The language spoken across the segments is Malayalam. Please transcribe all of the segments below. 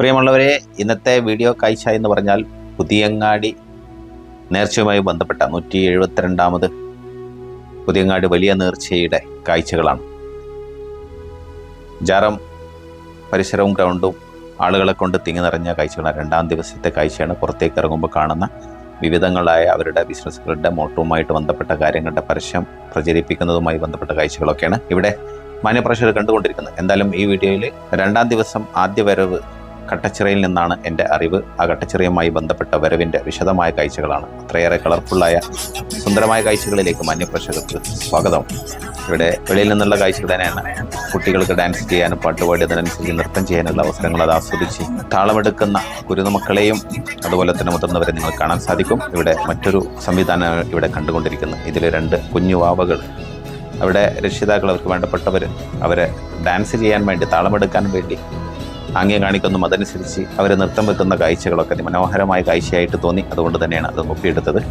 പ്രിയമുള്ളവരെ ഇന്നത്തെ വീഡിയോ കാഴ്ച എന്ന് പറഞ്ഞാൽ പുതിയങ്ങാടി നേർച്ചയുമായി ബന്ധപ്പെട്ട നൂറ്റി എഴുപത്തിരണ്ടാമത് പുതിയങ്ങാടി വലിയ നേർച്ചയുടെ കാഴ്ചകളാണ്. ജാറം പരിസരവും ഗ്രൗണ്ടും ആളുകളെ കൊണ്ട് തിങ്ങി നിറഞ്ഞ കാഴ്ചകളാണ്. രണ്ടാം ദിവസത്തെ കാഴ്ചയാണ് പുറത്തേക്ക് ഇറങ്ങുമ്പോൾ കാണുന്ന വിവിധങ്ങളായ അവരുടെ ബിസിനസ്സുകളുടെ മോട്ടറുമായിട്ട് ബന്ധപ്പെട്ട കാര്യങ്ങളുടെ പരസ്യം പ്രചരിപ്പിക്കുന്നതുമായി ബന്ധപ്പെട്ട കാഴ്ചകളൊക്കെയാണ് ഇവിടെ മാന്യപ്രേക്ഷകർ കണ്ടുകൊണ്ടിരിക്കുന്നത്. എന്തായാലും ഈ വീഡിയോയിൽ രണ്ടാം ദിവസം ആദ്യ വരവ് കട്ടച്ചിറയിൽ നിന്നാണ് എന്റെ അറിവ്. ആ കട്ടച്ചിറയുമായി ബന്ധപ്പെട്ട വരവിന്റെ വിശദമായ കാഴ്ചകളാണ്. അത്രയേറെ കളർഫുള്ളായ സുന്ദരമായ കാഴ്ചകളിലേക്ക് മാന്യപ്രേക്ഷകർക്ക് സ്വാഗതം. ഇവിടെ വെളിയിൽ നിന്നുള്ള കാഴ്ചകൾ തന്നെയാണ്. കുട്ടികൾക്ക് ഡാൻസ് ചെയ്യാനും പാട്ടുപാടി അതിനനുസരിച്ച് നൃത്തം ചെയ്യാനുള്ള അവസരങ്ങൾ അത് ആസ്വദിച്ച് താളമെടുക്കുന്ന കുരുന്നുമക്കളെയും അതുപോലെ തന്നെ മുതിർന്നവരെ നിങ്ങൾ കാണാൻ സാധിക്കും. ഇവിടെ മറ്റൊരു സംവിധാനം ഇവിടെ കണ്ടുകൊണ്ടിരിക്കുന്നത് ഇതിൽ രണ്ട് കുഞ്ഞു വാവകൾ. അവിടെ രക്ഷിതാക്കൾ അവർക്ക് വേണ്ടപ്പെട്ടവർ അവരെ ഡാൻസ് ചെയ്യാൻ വേണ്ടി താളമെടുക്കാൻ വേണ്ടി ആംഗ്യം കാണിക്കുന്നു അതനുസരിച്ച് അവർ നൃത്തം വെക്കുന്ന കാഴ്ചകളൊക്കെ മനോഹരമായ കാഴ്ചയായിട്ട് തോന്നി. അതുകൊണ്ട് തന്നെയാണ് അത് ഒപ്പിയെടുത്തത്.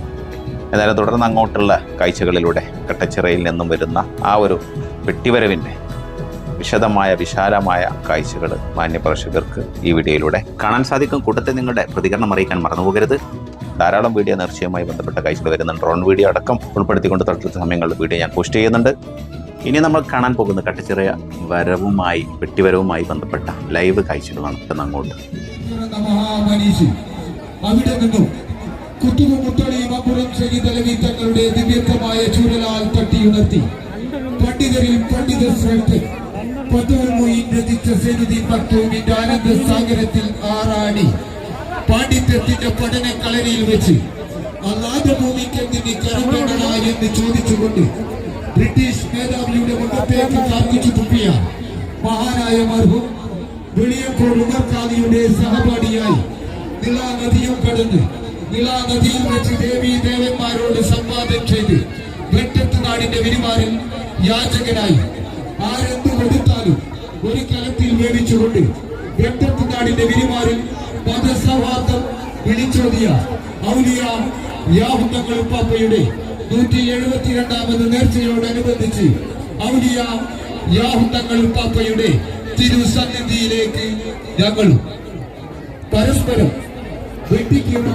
എന്നാലും തുടർന്ന് അങ്ങോട്ടുള്ള കാഴ്ചകളിലൂടെ കട്ടച്ചിറയിൽ നിന്നും വരുന്ന ആ ഒരു വെട്ടിവരവിന്റെ വിശദമായ വിശാലമായ കാഴ്ചകൾ മാന്യപ്രേക്ഷകർക്ക് ഈ വീഡിയോയിലൂടെ കാണാൻ സാധിക്കും. കൂട്ടത്തിൽ നിങ്ങളുടെ പ്രതികരണം അറിയിക്കാൻ മറന്നുപോകരുത് ധാരാളം വീഡിയോ നേർച്ചയുമായി ബന്ധപ്പെട്ട കാഴ്ചകൾ വരുന്നുണ്ട്. ഡ്രോൺ വീഡിയോ അടക്കം ഉൾപ്പെടുത്തിക്കൊണ്ട് തൊട്ടടുത്ത സമയങ്ങളിൽ വീഡിയോ ഞാൻ പോസ്റ്റ് ചെയ്യുന്നുണ്ട്. ഇനി നമ്മൾ കാണാൻ പോകുന്ന കട്ടച്ചിറയ വരവുമായി വെട്ടിവരവുമായി ബന്ധപ്പെട്ട ലൈവ് കാഴ്ചകളാണ് പിറന്ന അവിടെ നിന്നും സാഗരത്തിൽ ആറാടി. പാണ്ഡിത്യത്തിന്റെ പഠന കളരിയിൽ വെച്ച് അല്ലാതെ ഭൂമിക്ക് എന്ന് ചോദിച്ചുകൊണ്ട് ബ്രിട്ടീഷ് മേധാവിയുടെ മുഖത്തേക്ക് കാർക്കിച്ചു തുപ്പിയ മഹാനായ മർഹൂം വെളിയപ്പോൾ ഉമർകാദിയുടെ സഹപാഠിയായി നിളാ നദിയും കടന്ന് നിളാ നദിയിൽ വെച്ച് ദേവി ദേവന്മാരോട് സംവാദം ചെയ്ത് വെട്ടത്ത് നാടിന്റെ വിരിമാറിൽ യാചകനായി ആരെന്ത് കൊടുത്താലും ഒരു കലത്തിൽ വേവിച്ചുകൊണ്ട് വെട്ടത്ത് നാടിന്റെ വിരിമാറിൽ മതസൗഹാർദ്ദം വിളിച്ചോതിയ ഔലിയ യാഹുദങ്ങൾ പാപ്പയുടെ നൂറ്റി എഴുപത്തിരണ്ടാമത് നേർച്ചയോടനുബന്ധിച്ച് ഔലിയ യാഹുത്തങ്ങൾ പാപ്പയുടെ തിരുസന്നിധിയിലേക്ക് ഞങ്ങൾ പരസ്പരം വെട്ടിക്കും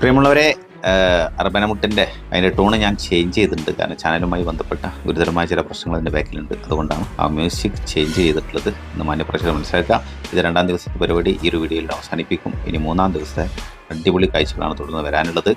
പ്രിയമുള്ളവരെ അർബനമുട്ടിന്റെ അതിന്റെ ടൂണ് ഞാൻ ചേഞ്ച് ചെയ്തിട്ടുണ്ട്. കാരണം ചാനലുമായി ബന്ധപ്പെട്ട ഗുരുതരമായ ചില പ്രശ്നങ്ങൾ അതിന്റെ ബാക്കിലുണ്ട്. അതുകൊണ്ടാണ് ആ മ്യൂസിക് ചേഞ്ച് ചെയ്തിട്ടുള്ളത് എന്ന് മാന്യപ്രേക്ഷകർ മനസ്സിലാക്കുക. ഇത് രണ്ടാം ദിവസത്തെ പരിപാടി. ഈ ഒരു വീഡിയോയിൽ അവസാനിപ്പിക്കും. ഇനി മൂന്നാം ദിവസത്തെ അടിപൊളി കാഴ്ചകളാണ് തുടർന്ന് വരാനുള്ളത്.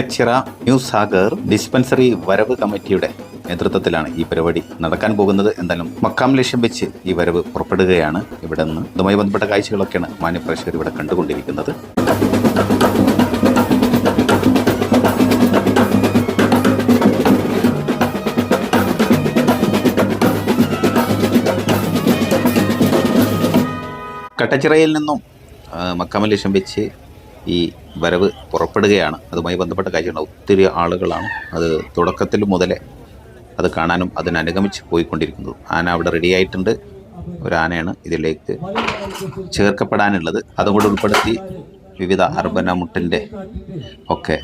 കട്ടച്ചിറ ന്യൂ സാഗർ ഡിസ്പെൻസറി വരവ് കമ്മിറ്റിയുടെ നേതൃത്വത്തിലാണ് ഈ പരിപാടി നടക്കാൻ പോകുന്നത്. എന്തായാലും മക്കാം ലക്ഷ്യം വെച്ച് ഈ വരവ് പുറപ്പെടുകയാണ്. ഇവിടെ നിന്ന് ഇതുമായി ബന്ധപ്പെട്ട കാഴ്ചകളൊക്കെയാണ് മാന്യപ്രേക്ഷകർ ഇവിടെ കണ്ടുകൊണ്ടിരിക്കുന്നത്. കട്ടച്ചിറയിൽ നിന്നും ആ, വെച്ച് ഈ വരവ് പുറപ്പെടുകയാണ്. അതുമായി ബന്ധപ്പെട്ട കാര്യങ്ങൾ ഒത്തിരി ആളുകളാണ് അത് തുടക്കത്തിൽ മുതലേ അത് കാണാനും അതിനനുഗമിച്ച് പോയിക്കൊണ്ടിരിക്കുന്നത്. ആന അവിടെ റെഡി ആയിട്ടുണ്ട്. ഒരു ആനയാണ് ഇതിലേക്ക് ചേർക്കപ്പെടാനുള്ളത്. അതും കൂടെ ഉൾപ്പെടുത്തി വിവിധ അർബന മുട്ടിന്റെ ഒക്കെ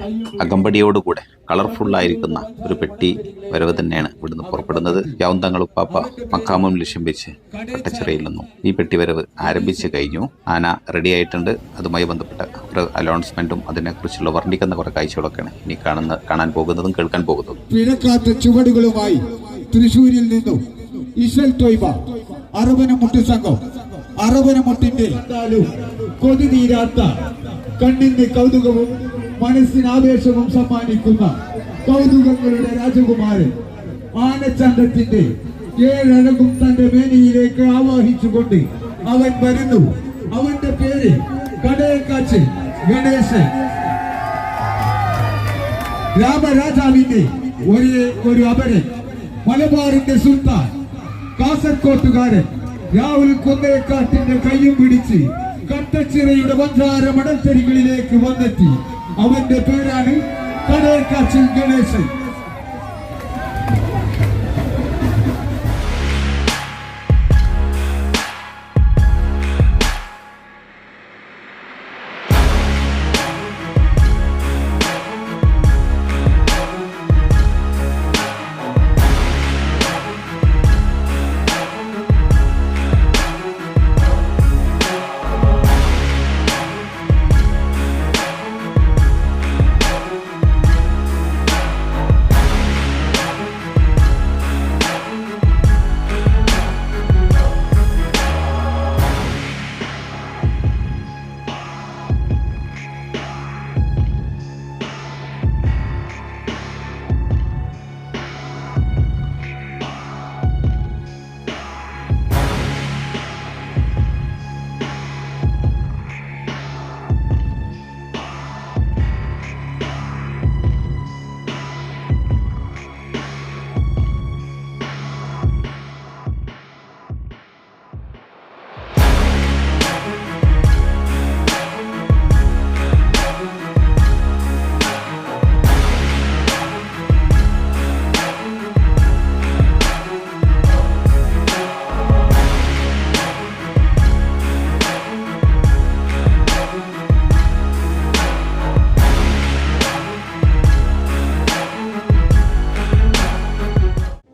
അകമ്പടിയോടുകൂടെ കളർഫുള്ളായിരിക്കുന്ന ഒരു പെട്ടി വരവ് തന്നെയാണ് ഇവിടുന്ന് പുറപ്പെടുന്നത്. യാവുന്തങ്ങളുപ്പാപ്പ മക്കാമും ലക്ഷ്യം വെച്ച് കട്ടച്ചിറയിൽ നിന്നും. ഈ പെട്ടി വരവ് ആരംഭിച്ച് കഴിഞ്ഞു. ആന റെഡി ആയിട്ടുണ്ട്. അതുമായി ബന്ധപ്പെട്ട ഒരു അനൗൺസ്മെന്റും അതിനെക്കുറിച്ചുള്ള വർണിക്കുന്ന കുറെ കാഴ്ചകളൊക്കെയാണ് ഇനി കാണുന്ന കാണാൻ പോകുന്നതും കേൾക്കാൻ പോകുന്നതും. പിഴക്കാത്ത ചുവടുകളുമായി തൃശൂരിൽ നിന്നും ഇഷൽ അറബനമുട്ട് സംഘം അറബനമുട്ടിന്റെ കൊതി തീരാത്ത കണ്ണിന് കൗതുകവും മനസ്സിന് ആവേശവും സമ്മാനിക്കുന്ന കൗതുകങ്ങളുടെ രാജകുമാരൻ ആനച്ചന്തത്തിന്റെ ഏഴഴകും തന്റെ മേനിയിലേക്ക് ആവാഹിച്ചുകൊണ്ട് അവൻ വരുന്നു. അവന്റെ പേര് കടയക്കാച്ച് ഗണേശൻ. രാമരാജാവിന്റെ ഒരേ ഒരു അപരൻ മലബാറിന്റെ സുൽത്താൻ കാസർകോട്ടുകാരൻ. രാഹുൽ കുന്നേക്കാട്ടിന്റെ കയ്യും പിടിച്ച് കട്ടച്ചിറയുടെ വഞ്ചാര മടൽത്തരികളിലേക്ക് വന്നെത്തി. അവന്റെ പേരാണ് കടേക്കാച്ചിൽ ഗണേശൻ.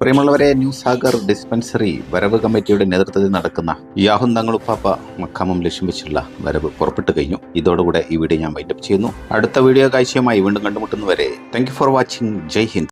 പ്രിയമുള്ളവരെ ന്യൂ സാഗർ ഡിസ്പെൻസറി വരവ് കമ്മിറ്റിയുടെ നേതൃത്വത്തിൽ നടക്കുന്ന യാഹു തങ്ങളുപ്പാപ്പ മക്കാമം ലക്ഷ്യം വെച്ചുള്ള വരവ് പുറപ്പെട്ടു കഴിഞ്ഞു. ഇതോടുകൂടെ ഈ വീഡിയോ ഞാൻ വൈൻഡപ്പ് ചെയ്യുന്നു. അടുത്ത വീഡിയോ കാഴ്ചയുമായി വീണ്ടും കണ്ടുമുട്ടുന്നവരെ thank for watching Jai Hind.